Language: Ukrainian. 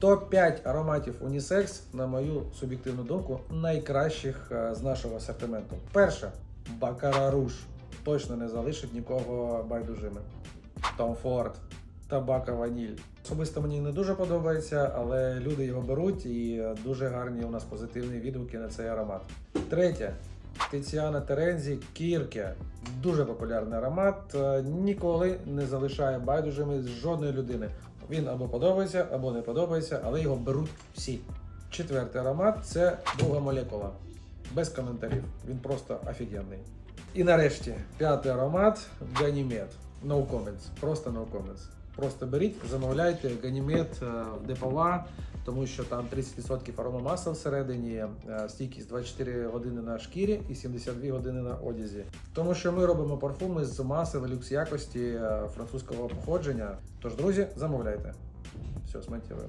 Топ-5 ароматів унісекс, на мою суб'єктивну думку, найкращих е, з нашого асортименту. Перше Бакара Руш. Точно не залишить нікого байдужими. Том Форд, табака ваніль. Особисто мені не дуже подобається, але люди його беруть і е, дуже гарні у нас позитивні відгуки на цей аромат. Третє. Тиціана Терензі Кірке. Дуже популярний аромат. е, Ніколи не залишає байдужими з жодної людини. Він або подобається, або не подобається, але його беруть всі. Четвертий аромат це друга молекула. Без коментарів. Він просто офігенний. І нарешті п'ятий аромат Ганімед. No comments. Просто no comments. Просто беріть, замовляйте Ганімед е, депова, тому що там 30% аромамаса всередині, е, стійкість 24 години на шкірі і 72 години на одязі. Тому що ми робимо парфуми з маси люкс якості е, французького походження. Тож, друзі, замовляйте. Все, смонтуємо.